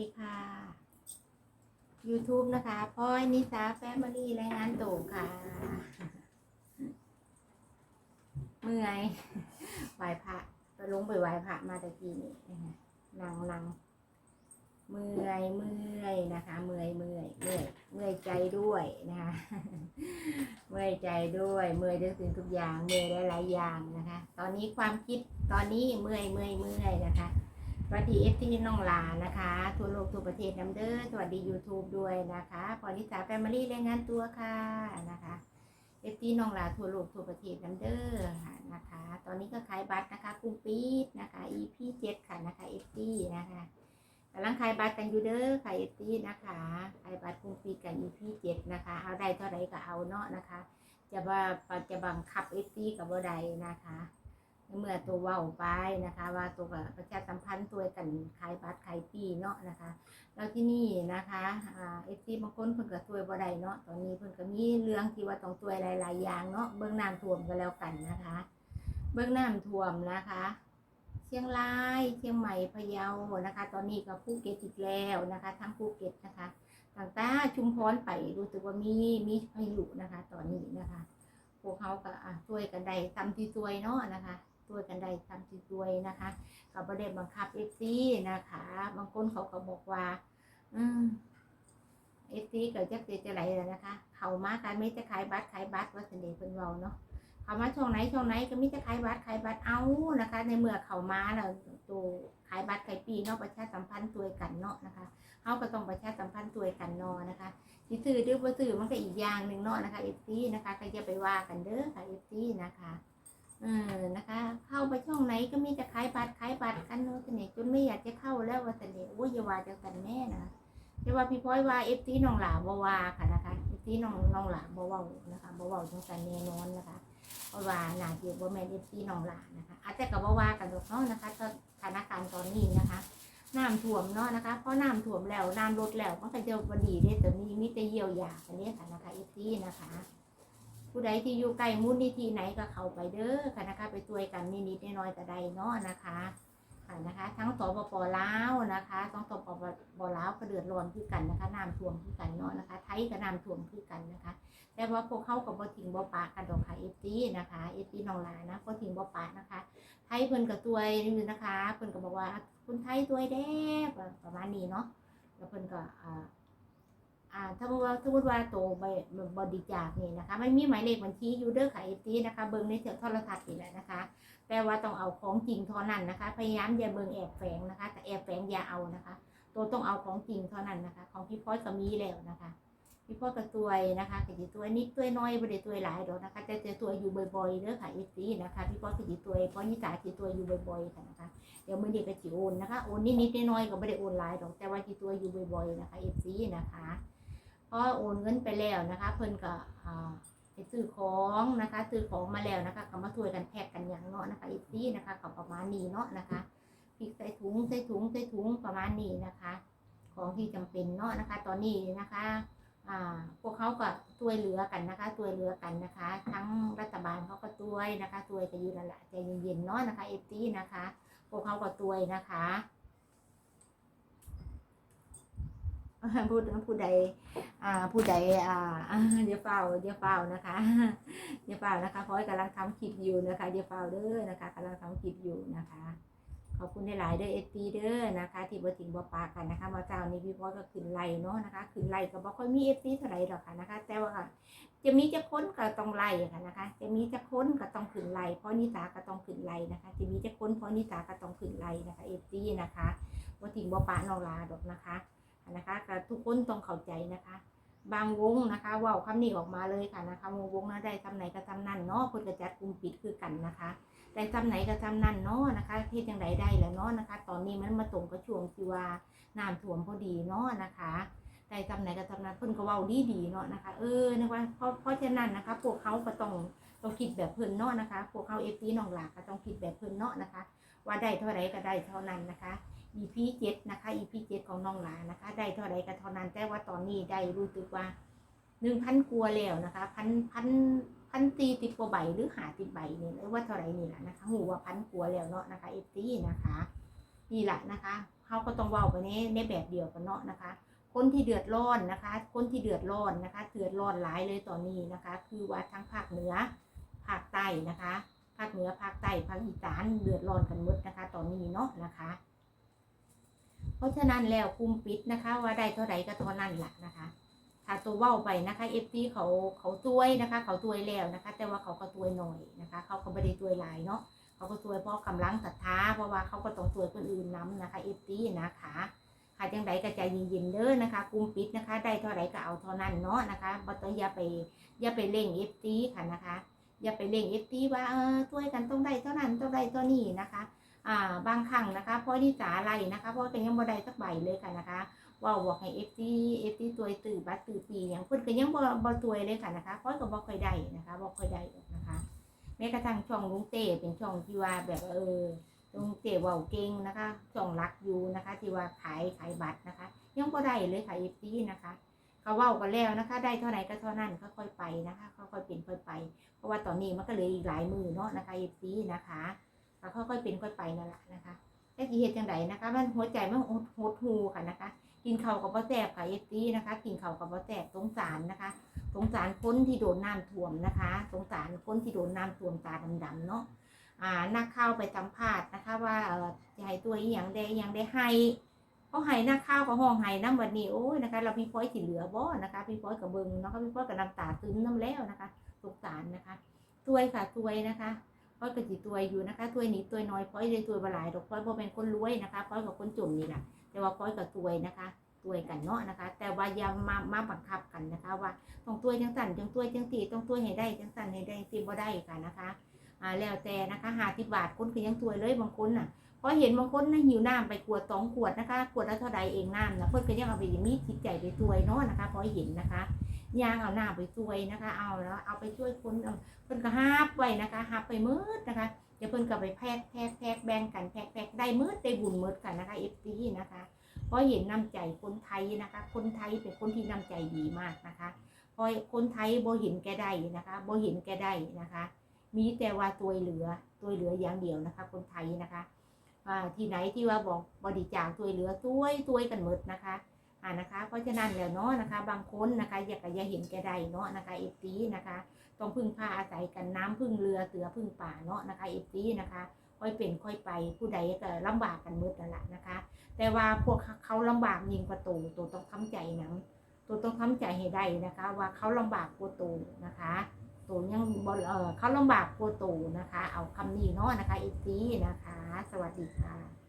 ดีค่ะ YouTube นะคะพลอยนิสาแฟมิลี่รายงานตัวค่ะ เมื่อยไหวพระไปลงไปไหวพระมาตะกี้นี่นะคะนั่งนั่งเมื่อยเมื่อยนะคะ เมื่อยเมื่อยเมื่อยเมื่อยใจด้วยนะคะ เมื่อยใจด้วย เมื่อยทุกสิ่งทุกอย่าง เมื่อยหลายอย่างนะคะ ตอนนี้ความคิดตอนนี้เมื่อยเมื่อยเมื่อยนะคะ สวัสดีเอฟทีน้องหลานะคะ ทั่วโลกทั่วประเทศน้ำเด้อสวัสดี YouTube ด้วยนะคะพอนิสาแฟมิลี่รายงานตัวค่ะนะคะเอฟทีน้องหลาทั่วโลกทั่วประเทศน้ำเด้อนะคะ ตอนนี้ก็ขายบัตรนะคะกรุงปีดนะคะ EP เจ็ดค่ะนะคะเอฟทีนะคะกำลังขายบัตรกันอยู่เด้อค่ะเอฟทีนะคะขายบัตรกรุงปีดกัน EP เจ็ดนะคะเอาได้เท่าไหร่ก็เอาเนาะนะคะ จะว่าจะบังคับเอฟซีกับบ่ใดนะคะ เมื่อตัวว้าไปนะคะ ว่าตัวประชาสัมพันธ์ตัวกันขายบัตรขายปีเนาะนะคะ แล้วที่นี่นะคะเอฟซีบางคนเพิ่นก็ตัวบ่ได้เนาะตอนนี้เพิ่นก็มีเรื่องที่ว่าต้องตัวหลายๆอย่างเนาะเบื้องน้ำท่วมก็แล้วกันนะคะ เบื้องน้ำท่วมนะคะ เชียงรายเชียงใหม่พะเยานะคะ ตอนนี้ก็ภูเก็ตอีกแล้วนะคะทั้งภูเก็ตนะคะต่างต้าชุมพรไปรู้สึกว่ามีมีพายุนะคะ ตอนนี้นะคะพวกเขาก็ช่วยกันได้ทำที่ช่วยเนาะนะคะ ช่วยกันได้ทำที่ช่วยนะคะกับประเด็นบังคับเอฟซีนะคะ บางคนเขาก็บอกว่า อืมเอฟซีก็จะเสียจะไหลแล้วนะคะ เขามาการไม่จะขายบัตรขายบัตรว่าเสน่ห์เป็นเราเนาะเขามาช่องไหนช่องไหนก็มิจะขายบัตรขายบัตรเอานะคะ ในเมื่อเขามาแล้วตัวขายบัตรขายปีเนาะประชาสัมพันธ์ตัวกันเนาะนะคะเขาก็ต้องประชาสัมพันธ์ตัวกันนาะนะคะที่ซื้อหรือบ่ซื้อมันก็อีกอย่างหนึ่งเนาะนะคะเอฟซีนะคะใครจะไปว่ากันเด้อค่ะเอฟซีนะคะเออนะคะ นก็มีแต่ขายบัตรขายบัตรกันเนาะเสน่ห์จนไม่อยากจะเข้าแล้วว่าเสน่ห์โอ้ยอย่าว่าจะกันแม่นะจะว่าพี่พ้อยว่าเอฟซีน้องหลาบว่าค่ะนะคะเอฟซีน้องน้องหลาบ่เว้านะคะบ่เว้าจังกันแน่นอนนะคะเพราะว่าน่าจะบ่แม่นเอฟซีน้องหลานะคะอาจจะก็บ่ว่ากันดอกเนาะนะคะสถานการณ์ตอนนี้นะคะน้ำท่วมเนาะนะคะเพราะน้ำท่วมแล้วน้ำลดแล้วมันก็จะบดีเด้แต่มีมิแต่เยียวยากันเนี่ยค่ะนะคะเอฟซีนะคะ ผู้ใดที่อยู่ใกล้มูลนิธิไหนก็เข้าไปเด้อค่ะนะคะ ไปช่วยกันนิดๆน้อยๆแต่ใดเนาะนะคะค่ะนะคะ ทั้งสปปลาวนะคะทั้งสปปลาวก็เดือดร้อนคือกันนะคะน้ำท่วมคือกันเนาะนะคะ ไทยก็น้ำท่วมคือกันนะคะ แต่ว่าพวกเขากับบ่ทิ้งบ่ปากกันดอกค่ะเอฟซีนะคะเอฟซีนองลานะบ่ทิ้งบ่ปานะคะ ไทยเพิ่นก็ตัวนี่นะคะเพิ่นก็บอกว่าคุณไทยตัวแด้ประมาณนี้เนาะแล้วเพิ่นก็อ่า อ่าถ้าว่าสมมติว่าโตไปบริจาคนี่นะคะ ไม่มีหมายเลขบัญชีอยู่เด้อค่ะเอฟซีนะคะ เบิ่งในเทโทรทัศน์นี่แหละนะคะ แต่ว่าต้องเอาของจริงเท่านั้นนะคะ พยายามอย่าเบิ่งแอบแฝงนะคะ แต่แอบแฝงอย่าเอานะคะ ตัวต้องเอาของจริงเท่านั้นนะคะ ของพี่พอยก็มีแล้วนะคะพี่พ่อกระตวยนะคะกระจิตวยนิดตัวน้อยบ่ได้ตวหลายดอกนะคะแต่จะตัวยอยู่บ่อยๆเด้อค่ะเอฟซีนะคะพี่พ่อกระจิตวยเพราะนิสาจิตวยอยู่บ่อยๆค่ะนะคะเดี๋ยวมื้อนี้ก็สิโอนนะคะโอนนิดๆน้อยๆก็บ่ได้โอนหลายดอกแต่ว่าจิตวยอยู่บ่อยๆนะคะเอฟซีนะคะ อโอนเงินไปแล้วนะคะเพิ่นก็อ่าไปซื้อของนะคะซื้อของมาแล้วนะคะก็มาช่วยกันแพ็กกันอย่างเนาะนะคะเอฟซีนะคะก็ประมาณนี้เนาะนะคะพริกใส่ถุงใส่ถุงใส่ถุงประมาณนี้นะคะ ของที่จำเป็นเนาะนะคะ ตอนนี้นะคะอ่าพวกเขาก็ช่วยเหลือกันนะคะช่วยเหลือกันนะคะ ทั้งรัฐบาลเขาก็ช่วยนะคะช่วยกันอยู่นั่นแหละใจเย็นๆเนาะนะคะเอฟซีนะคะ พวกเขาก็ช่วยนะคะ ผู้ผู้ใดอ่าผู้ใดอ่าเดี๋ยวเฝ้าเดี๋ยวเฝ้านะคะเดี๋ยวเฝ้านะคะเพราะกำลังทำคลิปอยู่นะคะเดี๋ยวเฝ้าเด้อนะคะกำลังทำคลิปอยู่นะคะขอบคุณหลายๆเด้อเอฟซีเด้อนะคะ ที่บ่ทิ้งบ่ปากกันนะคะมาเจ้านี้พี่พ่อก็ขึ้นไล่เนาะนะคะขึ้นไล่ก็บ่ค่อยมีเอฟซีเท่าไหร่หรอกค่ะนะคะ แต่ว่าจะมีจะค้นก็ต้องไล่ค่ะนะคะ จะมีจะค้นก็ต้องขึ้นไล่เพราะนิสาก็ต้องขึ้นไล่นะคะ จะมีจะค้นเพราะนิสาก็ต้องขึ้นไล่นะคะเอฟซีนะคะบ่ทิ้งบ่ปากน้องลาดอกนะคะ นะคะก็ทุกคนต้องเข้าใจนะคะ บางวงนะคะว่าคำนี้ออกมาเลยค่ะนะคะวงวงนะได้ทำไหนก็ทำนั่นเนาะเพิ่นก็จัดกลุ่มปิดคือกันนะคะได้ทำไหนก็ทำนั่นเนาะนะคะเทศยังไดได้แล้วเนาะนะคะ ตอนนี้มันมาตรงกับช่วงที่ว่าน้ำท่วมพอดีเนาะนะคะได้ทำไหนก็ทำนั้นเพิ่นก็เว้าดีดีเนาะนะคะ เออนะว่าเพราะเพราะฉะนั้นนะคะพวกเขาก็ต้องต้องคิดแบบเพิ่นเนาะนะคะ พวกเขาเอฟซีน้องหลาก็ต้องคิดแบบเพิ่นเนาะนะคะ ว่าได้เท่าไรก็ได้เท่านั้นนะคะ EP เจ็ดนะคะ EP เจ็ดของน้องหลานะคะ ได้เท่าไรก็เท่านั้นแต่ว่าตอนนี้ได้รู้สึกว่าหนึ่งพันกลัวแล้วนะคะพันพันพันตีติดกว่าใบหรือหาติดใบเนี่ยหรือว่าเท่าไรนี่แหละนะคะหูว่าพันกลัวแล้วเนาะนะคะเอฟซีนะคะนี่แหละนะคะเขาก็ต้องเว้าไปในในแบบเดียวกันเนาะนะคะ คนที่เดือดร้อนนะคะ คนที่เดือดร้อนนะคะ เดือดร้อนหลายเลยตอนนี้นะคะ คือว่าทั้งภาคเหนือภาคใต้นะคะภาคเหนือภาคใต้ภาคอีสานเดือดร้อนกันหมดนะคะ ตอนนี้เนาะนะคะ ราะฉะนั้นแล้วคุมปิดนะคะ ว่าได้เท่าไหร่ก็เท่านั้นแหละนะคะถ้าตัวว้าไปนะคะเอฟซีเขาเขาตัวยนะคะ เขาตัวยแล้วนะคะ แต่ว่าเขาก็ตัวยหน่อยนะคะ เขาก็ไม่ได้ตัวยหลายเนาะเขาก็ตัวยเพราะกำลังศรัทธาเพราะว่าเขาก็ต้องตัวยคนอื่นน้ำนะคะเอฟซีนะคะค่ะจังใดก็ใจเย็นๆเด้อนะคะคุมปิดนะคะ ได้เท่าไหร่ก็เอาเท่านั้นเนาะนะคะบ่ต้องอย่าไปอย่าไปเร่งเอฟซีค่ะนะคะ อย่าไปเร่งเอฟซีว่าเออช่วยกันต้องได้เท่านั้นต้องได้เท่านี้นะคะ อ่าบางครั้งนะคะเพราะนี่จ๋าอะไรนะคะเพราะเป็นยังบ่ได้สักใบเลยค่ะนะคะว่าบอกให้เอฟซีเอฟซีตัวตื่นบัตรตื่นปีอย่างเพิ่นก็ยังบ่บ่ตัวเลยค่ะนะคะเพราะก็บ่ค่อยได้นะคะบ่ค่อยได้นะคะแม้กระทั่งช่องลุงเต้เป็นช่องที่ว่าแบบเออลุงเต้ว้าเก่งนะคะช่องรักอยู่นะคะ ที่ว่าขายขายบัตรนะคะ ยังบ่ได้เลยค่ะเอฟซีนะคะก็เว้ากันแล้วนะคะ ได้เท่าไหร่ก็เท่านั้นค่อยๆไปนะคะค่อยๆเป็นค่อยไป เพราะว่าตอนนี้มันก็เหลยอีกหลายมือเนาะนะคะเอฟซีนะคะ ก็ค่อยๆเป็นค่อยไปนั่นแหละนะคะแต่กี่เหตุจังไดนะคะ มันหัวใจมันหดหดหูค่ะนะคะ กินเข้ากับบ่แซ่บค่ะเอฟซีนะคะ กินเข้ากับบ่แซ่บสงสารนะคะ สงสารคนที่โดนน้ำท่วมนะคะ สงสารคนที่โดนน้ำท่วมตาดำๆเนาะอ่านักข่าวไปสัมภาษณ์นะคะ ว่าเออจะให้ตัวอีหยังได้อีหยังได้ให้เขาให้นักข่าวกับห้องให้น้ำวันนี้โอ้ยนะคะ เราพี่พ้อยสิเหลือบ่นะคะพี่พ้อยกับเบิงเนาะพี่พ้อยกับน้ำตาซึมน้ำแล้วนะคะสงสารนะคะตัวยค่ะตัวยนะคะ พ้อยก็สิตัวอยู่นะคะตัวนี้ตัวน้อยพ้อยเลยตัวบหลายดอกพ้อยบ่เป็นคนรวยนะคะพ้อยกับคนจนนี่แหละแต่ว่าพ้อยกับตัวนะคะตัวกันเนาะนะคะ แต่ว่าอย่ามามาบังคับกันนะคะ ว่าต้องตัวจังสั่นจังตัวจังตีต้องตัวให้ได้จังสั่นให้ได้สิบ่ได้ค่ะนะคะอ่าแล้วแต่นะคะหาสิบบาทคนคือยังตัวเลยบางคนน่ะพอเห็นบางคนนะหิวน้ำไปขวดสองขวดนะคะขวดละเท่าใดเองน้ำนะเพื่อนก็ยังเอาไปมีจิตใจไปตัวยเนาะนะคะพอเห็นนะคะ ยางเอาหน้าไปตัวยนะคะ เอาแล้วเอาไปช่วยคนเพิ่นก็ฮับไว้นะคะฮับไปมืดนะคะเดี๋ยวเพิ่นก็ไปแพกแพกแพกแบ่งกันแพกแพกได้มืดได้บุญมืดกันนะคะเอฟซีนะคะเพราะเห็นน้ำใจคนไทยนะคะ คนไทยเป็นคนที่น้ำใจดีมากนะคะเพราะคนไทยบ่เห็นแก่ได้นะคะบ่เห็นแก่ได้นะคะ มีแต่ว่าตัวเหลือตัวเหลืออย่างเดียวนะคะ คนไทยนะคะที่ไหนที่ว่าบอกบริจาคตัวเหลือตัวตัวกันหมดนะคะ อ่านะคะเพราะฉะนั้นแล้วเนาะนะคะ บางคนนะคะอยากจะยาเห็นแก่ได้เนาะนะคะเอฟซีนะคะต้องพึ่งพาอาศัยกันน้ำพึ่งเรือเสือพึ่งป่าเนาะนะคะเอฟซีนะคะ ค่อยเป็นค่อยไปผู้ใดก็ลำบากกันมืดนั่นแหละนะคะ แต่ว่าพวกเขาลำบากยิ่งกว่าตูตัวต้องทำใจนังตัวต้องทำใจให้ได้นะคะ ว่าเขาลำบากกว่าตูนะคะตูยังบเออเขาลำบากกว่าตูนะคะ เอาคำนี้เนาะนะคะเอฟซีนะคะ สวัสดีค่ะ